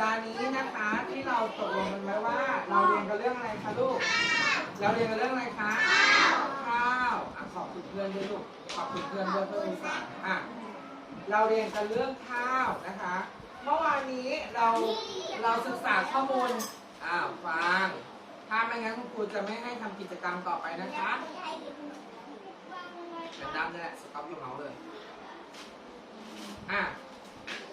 ดาห์นี้นะคะที่เราตกลงกันไว้ว่า เราเรียนกันเรื่องอะไรคะลูก เราเรียนกันเรื่องอะไรคะ ข้าวอะขอบคุณเพื่อนด้วยลูก ขอบคุณเพื่อนด้วยเพื่อนอุตส่าห์อะ เราเรียนกันเรื่องข้าวนะคะ เมื่อวานนี้เราเราศึกษาข้อมูล อ้าวฟัง ถ้าไม่งั้นคุณครูจะไม่ให้ทำกิจกรรมต่อไปนะคะเป็นดำนี่แหละสต็อปอยู่เมาเลย อะ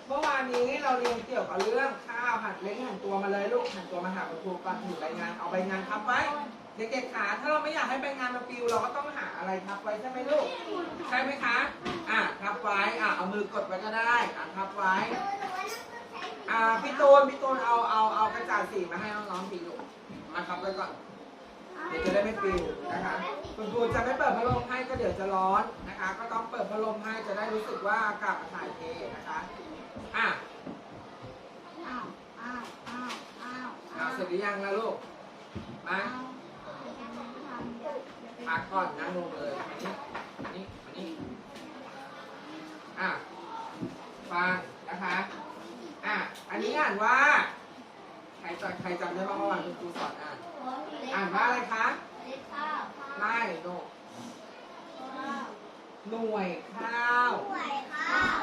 เมื่อวานนี้เราเรียนเกี่ยวกับเรื่องข้าวหัดเล้งหันตัวมาเลยลูกหันตัวมาหาคุณครูก่อนถือใบงานเอาใบงานทับไว้เด็กๆขาถ้าเราไม่อยากให้ใบงานมันปลิวเราก็ต้องหาอะไรทับไว้ใช่ไหมลูกใช่ไหมคะอะทับไว้อะเอามือกดไว้ก็ได้อะทับไว้อ่าพี่ตูนพี่ตูนเอาเอาเอากระจาดสีมาให้น้องๆสีลูกมาทับไว้ก่อนเดี๋ยวจะได้ไม่ปลิวนะคะ คุณครูจะไม่เปิดพัดลมให้ก็เดี๋ยวจะร้อนนะคะ ก็ต้องเปิดพัดลมให้จะได้รู้สึกว่าอากาศถ่ายเทนะคะ อะอ้าวอ้าวอ้าวอ้าวเอาเสร็จหรือยังล่ะลูกมาพักก่อนนั่งลงเลยอันนี้อันนี้อันนี้อะฟังนะคะอะอันนี้อ่านว่า ใครจำใครจำได้บ้างเมื่อวานคุณครูสอนอ่าน อ่านว่าอะไรคะไม่โนหน่วยข้าว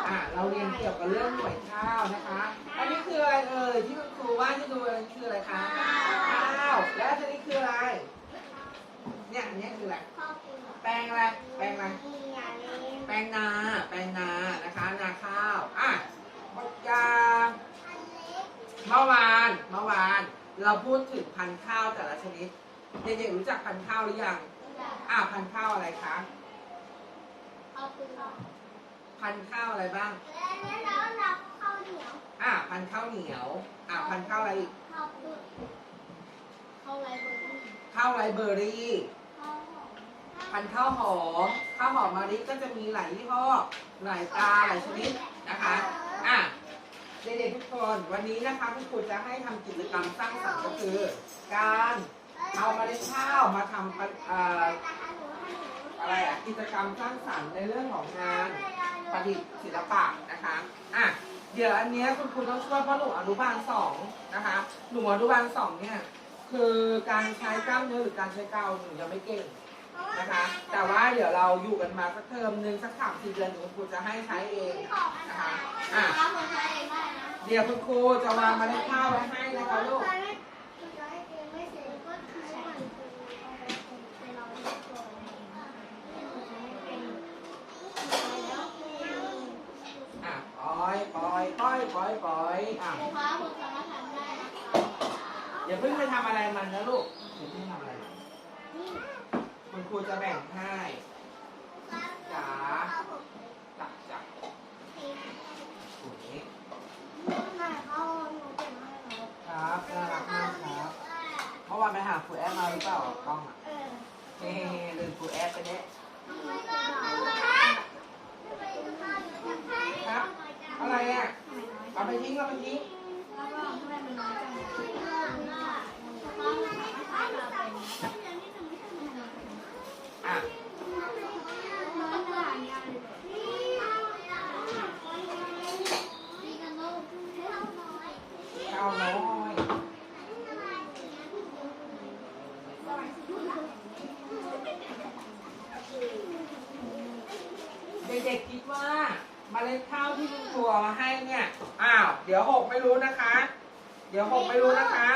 อะเราเรียนเกี่ยวกับเรื่องหน่วยข้าวนะคะ อันนี้คืออะไรเอ่ยที่คุณครูว่าที่ดูอะไรคืออะไรคะข้าวและอันนี้คืออะไร เนี่ยอันนี้คืออะไรแปลงอะไรแปลงอะไรแปลงนา แปลงนานะคะนาข้าวอะหมดยาเมื่อวานเมื่อวาน เราพูดถึงพันธุ์ข้าวแต่ละชนิดเด็กๆรู้จักพันธุ์ข้าวหรือยังอะพันธุ์ข้าวอะไรคะ พันธุ์ข้าวอะไรบ้างอะพันธุ์ข้าวเหนียวอะพันธุ์ข้าวอะไรอีกข้าวไรเบอร์รี่พันธุ์ข้าวหอม ข้าวหอมมะลิก็จะมีหลายยี่ห้อ หลายตาหลายชนิดนะคะ อะ เด็กๆทุกคนวันนี้นะคะคุณครูจะให้ทำกิจกรรมสร้างสรรค์ก็คือ การเอาเมล็ดข้าวมาทำปะเอ่ออะไรอะกิจกรรมสร้างสรรค์ในเรื่องของงาน ประดิษฐ์ศิลปะนะคะอะเดี๋ยวอันเนี้ยคุณครูต้องช่วยเพราะหนูอนุบาลสองนะคะหนูอนุบาลสองเนี่ยคือการใช้กล้ามเนื้อหรือการใช้กาวหนูยังไม่เก่งนะคะ แต่ว่าเดี๋ยวเราอยู่กันมาสักเทอมหนึ่งสักสามสี่เดือนหนูคุณครูจะให้ใช้เองนะคะอะเดี๋ยวคุณครูจะวางมล็ดข้าวไว้ให้นะคะลูก อะปล่อยปล่ อยปล่อยปล่อยปล่อยอะอย่าเพิ่งไปทำอะไรมันนะลูกอย่าเพิ่งทำอะไรมันคุณครูจะแบ่งให้จ๋าจับจับถุงนี้ครับน่ารักมากครับเมื่อวานไปหาครูแอดมาหรือเปล่ากล้องอะเฮ้ๆลืมครูแอดไปเนี่ย ครับอะไรอะ เอาไปทิ้งเอาไปทิ้งอะข้าวน้อยเด็กๆคิดว่า เมล็ดข้าวที่คุณครูเอามาให้เนี่ย อ้าว เดี๋ยวหกไม่รู้นะคะ เดี๋ยวหกไม่รู้นะคะ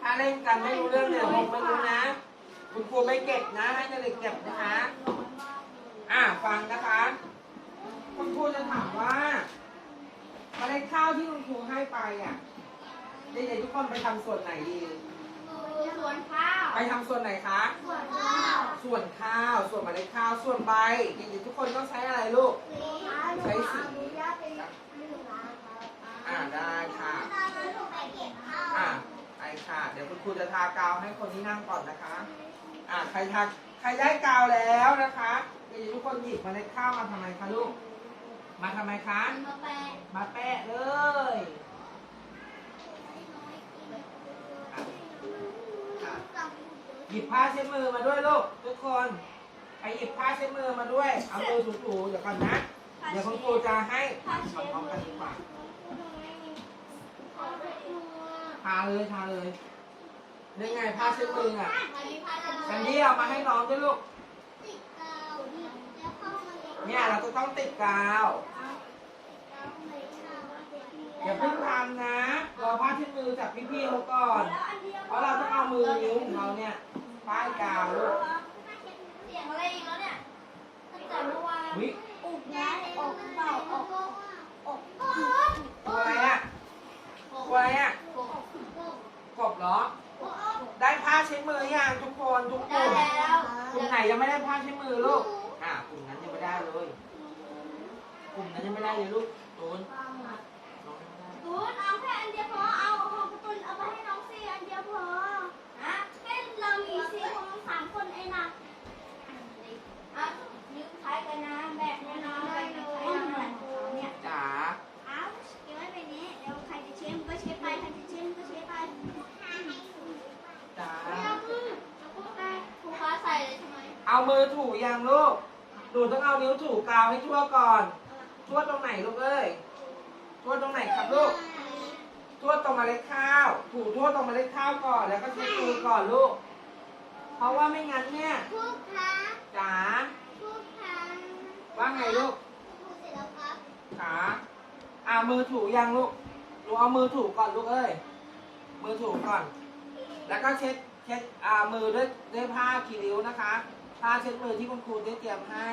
ถ้าเล่นกันไม่รู้เรื่องเดี๋ยวหกไม่รู้นะ คุณครูไม่เก็บนะ ให้เด็กๆเก็บนะคะ อ่าฟังนะคะ คุณครูจะถามว่าเมล็ดข้าวที่คุณครูให้ไปอะเด็กๆทุกคนไปทำส่วนไหนดีไปทำส่วนไหนคะ ส่วนข้าว ส่วนเมล็ดข้าว ส่วนใบเด็กๆทุกคนต้องใช้อะไรลูกอ่าได้ค่ะ อ่าไปค่ะ เดี๋ยวคุณครูจะทากาวให้คนที่นั่งก่อนนะคะ อ่าใครทาใครได้กาวแล้วนะคะเดี๋ยวทุกคนหยิบเมล็ดข้าวมาทำไมคะลูก มาทำไมคะ มาแปะเลยอะอะ หยิบผ้าเช็ดมือมาด้วยลูกทุกคนไปหยิบผ้าเช็ดมือมาด้วย เอามือถูๆเดี๋ยวก่อนนะ เดี๋ยวคุณครูจะให้ทำพร้อมกันดีกว่าาเลยทาเลยได้ไงผ้าเช็ดมืออะอันนี้เอามาให้น้องด้วยลูกนี่เนี่ยเราจะต้องติดกาวเลยค่ะอย่าเพิ่งทำนะรอผ้าเช็ดมือจากพี่ๆเขาก่อน เพราะเราต้องเอามือนิ้วของเราเนี่ย ป้ายกาวลูกเสียงอะไรอีกแล้วเนี่ยตั้งแต่เมื่อวานวิอุบนะออกเปล่าออกออกตัวอะไรอะตัวอะไรอะกบเหรอ ได้ผ้าเช็ดมือยังทุกคนทุกกได้ลุ่มแล้วกลุ่มไหนยังไม่ได้ผ้าเช็ดมือลูก อะกลุ่มนั้นยังไม่ได้เลย กลุ่มนั้นยังไม่ได้เลยลูกตูนน้องยังไม่ได้ ตูนเอาแค่อันเดียวพอเอาของการ์ตูนเอาไปให้น้องซีอันเดียวพอฮะแค่เรามีซีของน้องสามคนเองนะอะนิ้วคล้ายกันนะแบบเนี้ยนะแบบนี้คล้ายกันนะเนี่ย จ๋า เอาเก็บไว้ไปนี้เดี๋ยวใครจะเช็มก็เช็มไปใครจะเช็มก็เช็มไป จ๋า ไม่เอามือเอาพวกไปครูฟ้าใส่ เลยใช่ไหมเอามือถูยังลูก หนูต้องเอานิ้วถูกาวให้ทั่วก่อน ทั่วตรงไหนลูกเอ้ย ทั่วตรงไหนครับลูก ทั่วตรงเมล็ดข้าว ถูทั่วตรงเมล็ดข้าวก่อน แล้วก็เช็ดมือก่อนลูก เพราะว่าไม่งั้นเนี่ยครูคะจ๋าครูคะว่าไงลูกครูเสร็จแล้วครับขาอ่ามือถูยังลูก หนูเอามือถูก่อนลูกเอ้ย มือถูก่อน แล้วก็เช็ดเช็ดอ่ามือด้วยด้วยผ้าคีริ้วนะคะ ผ้าเช็ดมือที่คุณครูได้เตรียมให้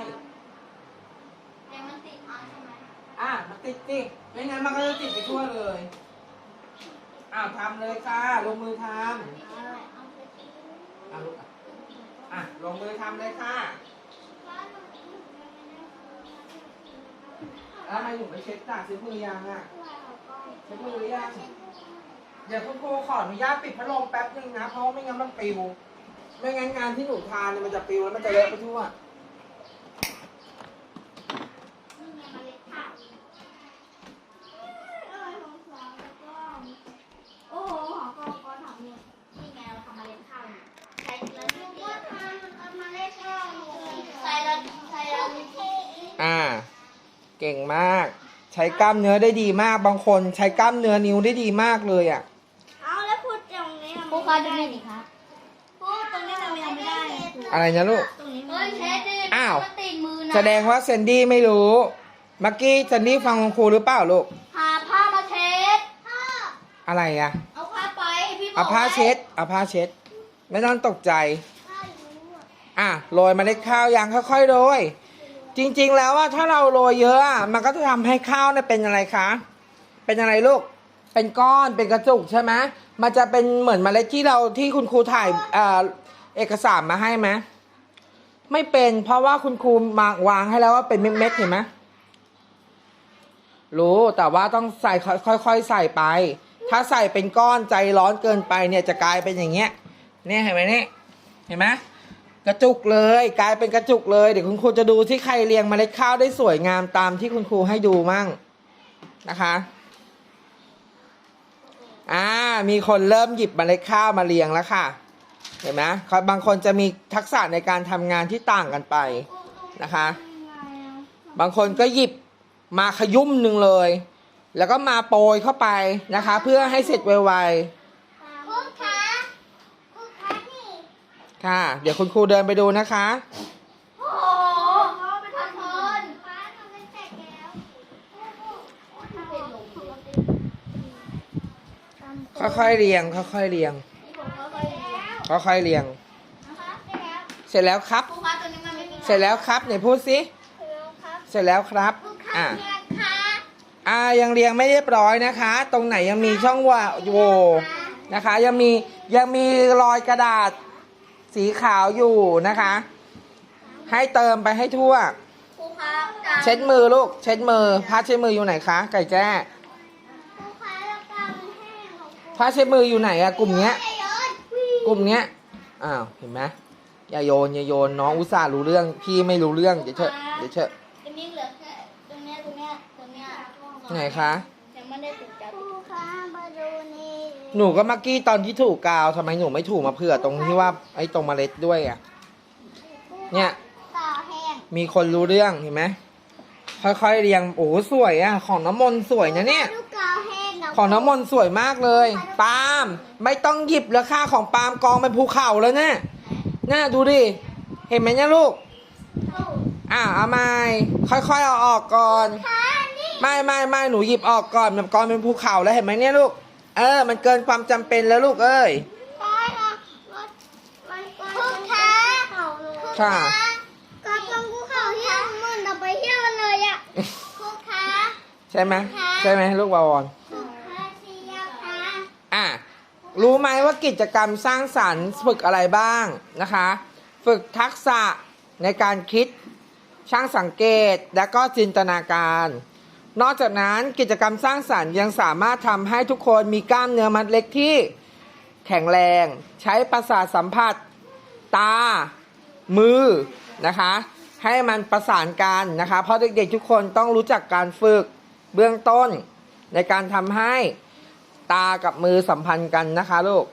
เดี๋ยวมันติดเอาใช่ไหมอะมันติดติไม่งั้นมันก็จะติดไปทั่วเลยอ้าวทำเลยค่ะลงมือทำอะลูกอะอะลงมือทำเลยค่ะแล้วทำไมหนูไม่เช็ดจากเช็ดมือยังอะเช็ดมือหรือยังเดี๋ยวคุณครูขออนุญาตปิดพัดลมแป๊บนึงนะเพราะไม่งั้นมันปลิว ไม่งั้นงานที่หนูทานเนี่ยมันจะปิวแล้วมันจะเลอะไปทั่ว นี่ไงเมล็ดข้าวเอ้ยของสาวแล้วก็โอ้โหของกองกอถามเนี่ยนี่ไงเราทำเมล็ดข้าวเนี่ยใส่แล้วนี่ก็ทำเอาเมล็ดข้าวใส่แล้วใส่แล้วนี่อ่า เก่งมาก ใช้กล้ามเนื้อได้ดีมาก บางคนใช้กล้ามเนื้อนิ้วได้ดีมากเลยอะ เอาแล้วพูดตรงนี้ครูคะดูนี่ดิครับพูดตรงนี้ทำไมยังไม่ได้ครู อะไรนะลูก ตรงนี้เฮ้ยเช็ดดิอ้าวมันติดมือนะแสดงว่าเซนดี้ไม่รู้เมื่อกี้เซนดี้ฟังคุณครูหรือเปล่าลูก หาผ้ามาเช็ดผ้าอะไรอะเอาผ้าไปพี่บอกเอาผ้าเช็ดเอาผ้าเช็ด ไม่ต้องตกใจผ้าอยู่อะอะโรยเมล็ดข้าวยังค่อยๆโรยจริง ๆ แล้วว่าถ้าเราโรยเยอะอะมันก็จะทำให้ข้าวเนี่ยเป็นอะไรคะ เป็นอะไรลูก เป็นก้อนเป็นกระจุกใช่ไหมมันจะเป็นเหมือนเมล็ดที่เราที่คุณครูถ่ายเอ่อ เอกสารมาให้ไหมไม่เป็นเพราะว่าคุณครูมาวางให้แล้วว่าเป็นเม็ดๆเห็นไหมรู้แต่ว่าต้องใส่ค่อยๆใส่ไป ถ้าใส่เป็นก้อนใจร้อนเกินไปเนี่ยจะกลายเป็นอย่างเงี้ย เนี่ยเห็นไหมเนี่ยเห็นไหมกระจุกเลย กลายเป็นกระจุกเลยเดี๋ยวคุณครูจะดูที่ใครเรียงเมล็ดข้าวได้สวยงามตามที่คุณครูให้ดูมั่งนะคะอ่ามีคนเริ่มหยิบเมล็ดข้าวมาเรียงแล้วค่ะ เห็นไหมเขาบางคนจะมีทักษะในการทำงานที่ต่างกันไปนะคะ บางคนก็หยิบมาขยุ่มหนึ่งเลย แล้วก็มาโปรยเข้าไปนะคะ เพื่อให้เสร็จไวๆครูคะครูคะนี่ค่ะ เดี๋ยวคุณครูเดินไปดูนะคะโอ้โหเป็นพันคนฟ้าทำเป็นแตกแล้วถ้าเป็นลมเลยค่อยๆเรียงค่อยๆเรียง ค่อยๆเรียงนะคะได้แล้วเสร็จแล้วครับครูคะตัวนี้มันไม่มีเสร็จแล้วครับเนี่ยพูดสิแล้วครับ เสร็จแล้วครับครูคะอ่าเนี่ยคะอ่ายังเรียงไม่เรียบร้อยนะคะ ตรงไหนยังมีช่องว่างโหว่นะคะ ยังมียังมีรอยกระดาษสีขาวอยู่นะคะ ให้เติมไปให้ทั่วครูคะจานเช็ดมือลูก เช็ดมือผ้าเช็ดมืออยู่ไหนคะ ไก่แจ้ครูคะแล้วกาวมันแห้งของครูผ้าเช็ดมืออยู่ไหนอะกลุ่มเนี้ยอย่าโยน กลุ่มเนี้ยอ้าวเห็นไหมอย่าโยนอย่าโยนน้องอุตส่าห์รู้เรื่อง พี่ไม่รู้เรื่องเดี๋ยวเถอะเดี๋ยวเถอะตรงนี้เหลือแค่ตรงเนี้ยตรงเนี้ยตรงเนี้ยไหนคะยังไม่ได้ติดจับครูคะมาดูนี่หนูก็เมื่อกี้ตอนที่ถูกกาวทำไมหนูไม่ถูกมาเผื่อตรงที่ว่าไอ้ตรงเมล็ดด้วยอะเนี่ยกาวแห้งมีคนรู้เรื่องเห็นไหมค่อยๆเรียงโอ้โหสวยอะ ของน้ำมนต์สวยนะเนี่ยลู กกาวแห้งนะของน้ำมนต์สวยมากเลยปาล์มไม่ต้องหยิบแล้วค่าของปาล์มกองเป็นภูเขาแล้วเนี่ยน่าดูดิ เห็นไหมเนี่ยลูก อะเอาไม่ค่อยๆเอาออกก่อนค่ะนี่ไม่ไม่ไม่หนูหยิบออกก่อนมันกองเป็นภูเขาแล้วเห็นไหมเนี่ยลูก เออ มันเกินความจำเป็นแล้วลูกเอ้ยได้ค่ะมันมันคุณคะคุณค่ะก็ต้องภูเขาที่มึนเราไปเที่ยวกันเลยอะคุณคะใช่ไหมใช่ไหมลูกวาวอน คุณคะเชียร์ค่ะ อะ รู้ไหมว่ากิจกรรมสร้างสรรค์ฝึกอะไรบ้างนะคะ ฝึกทักษะในการคิดช่างสังเกตและก็จินตนาการ นอกจากนั้นกิจกรรมสร้างสรรค์ยังสามารถทำให้ทุกคนมีกล้ามเนื้อมัดเล็กที่แข็งแรง ใช้ประสาทสัมผัส ตา มือนะคะ ให้มันประสานกันนะคะ เพราะเด็กๆทุกคนต้องรู้จักการฝึกเบื้องต้นในการทำให้ ตากับมือสัมพันธ์กันนะคะลูก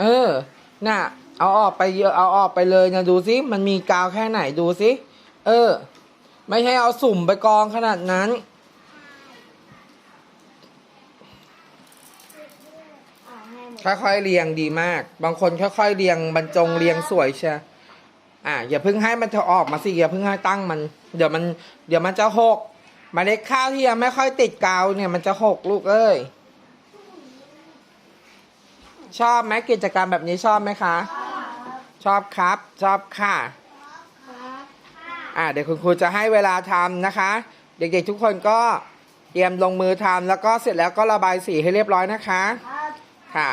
เออ น่ะ เอาออกไปเยอะ เอาออกไปเลยนะดูสิมันมีกาวแค่ไหนดูสิ เออ ไม่ใช่เอาสุ่มไปกองขนาดนั้น ค่อยๆเรียงดีมาก บางคนค่อยๆเรียงบรรจงเรียงสวยเชียอะอย่าเพิ่งให้มันเธอออกมาสิอย่าเพิ่งให้ตั้งมัน เดี๋ยวมัน เดี๋ยวมันจะหก เมล็ดข้าวที่ยังไม่ค่อยติดกาวเนี่ยมันจะหกลูกเอ้ย ชอบไหมกิจกรรมแบบนี้ชอบไหมคะ ชอบครับ ชอบค่ะอ่าเดี๋ยวคุณครูจะให้เวลาทำนะคะ เด็กๆทุกคนก็เตรียมลงมือทำแล้วก็เสร็จแล้วก็ระบายสีให้เรียบร้อยนะคะ ค่ะ